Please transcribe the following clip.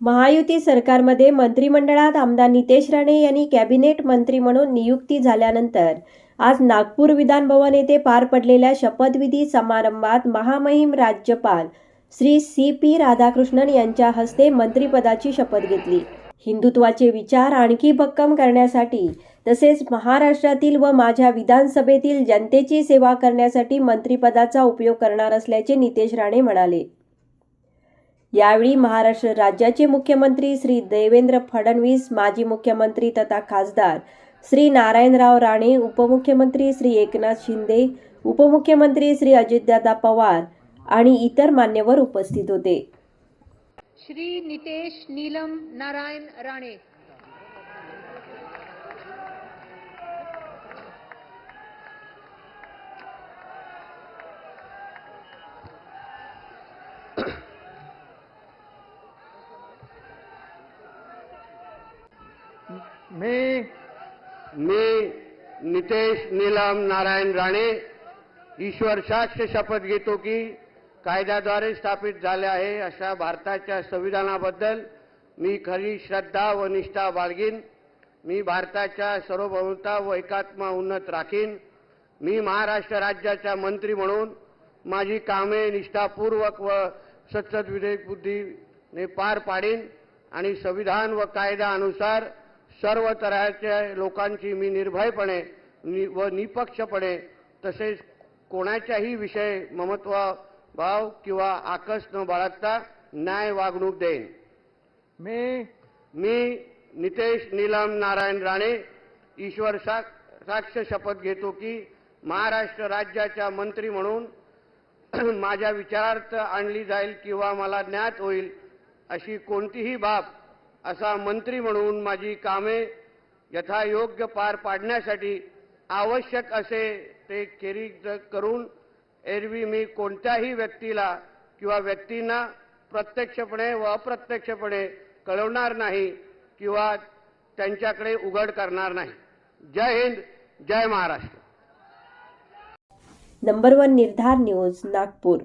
महायुती सरकारमध्ये मंत्रिमंडळात आमदार नितेश राणे यांनी कॅबिनेट मंत्री म्हणून नियुक्ती झाल्यानंतर आज नागपूर विधान भवन येथे पार पडलेल्या शपथविधी समारंभात महामहिम राज्यपाल श्री सी पी राधाकृष्णन यांच्या हस्ते मंत्रिपदाची शपथ घेतली. हिंदुत्वाचे विचार आणखी भक्कम करण्यासाठी तसेच महाराष्ट्रातील व माझ्या विधानसभेतील जनतेची सेवा करण्यासाठी मंत्रिपदाचा उपयोग करणार असल्याचे नितेश राणे म्हणाले. यावेळी महाराष्ट्र राज्याचे मुख्यमंत्री श्री देवेंद्र फडणवीस माजी मुख्यमंत्री तथा खासदार श्री नारायणराव राणे उपमुख्यमंत्री श्री एकनाथ शिंदे उपमुख्यमंत्री श्री अजितदादा पवार आणि इतर मान्यवर उपस्थित होते. श्री नितेश नीलम नारायण राणे. मी मी नितेश नीलम नारायण राणे ईश्वर शास्त्र शपथ घेतो की कायद्याद्वारे स्थापित झाले आहे अशा भारताच्या संविधानाबद्दल मी खरी श्रद्धा व निष्ठा बाळगीन. मी भारताच्या सार्वभौमता व एकात्मा उन्नत राखीन. मी महाराष्ट्र राज्याचा मंत्री म्हणून माझी कामे निष्ठापूर्वक व सतत विधेयक बुद्धीने पार पाडीन आणि संविधान व कायद्यानुसार सर्व तऱ्हाच्या लोकांची मी निर्भयपणे नि व निपक्षपणे तसेच कोणाच्याही विषय ममत्व भाव किंवा आकस न बाळगता न्याय वागणूक देईन. मी मी नितेश नीलम नारायण राणे ईश्वर सा साक्ष शपथ घेतो की महाराष्ट्र राज्याच्या मंत्री म्हणून माझ्या विचारार्थ आणली जाईल किंवा मला ज्ञात होईल अशी कोणतीही बाब असा मंत्री म्हणून माझी कामे यथायोग्य पार पाडण्यासाठी आवश्यक असे ते केरी करून एरवी मी कोणत्याही व्यक्तीला किंवा व्यक्तींना प्रत्यक्षपणे व अप्रत्यक्षपणे कळवणार नाही किंवा त्यांच्याकडे उघड करणार नाही. जय हिंद जय Maharashtra. Number one Nirdhar news Nagpur.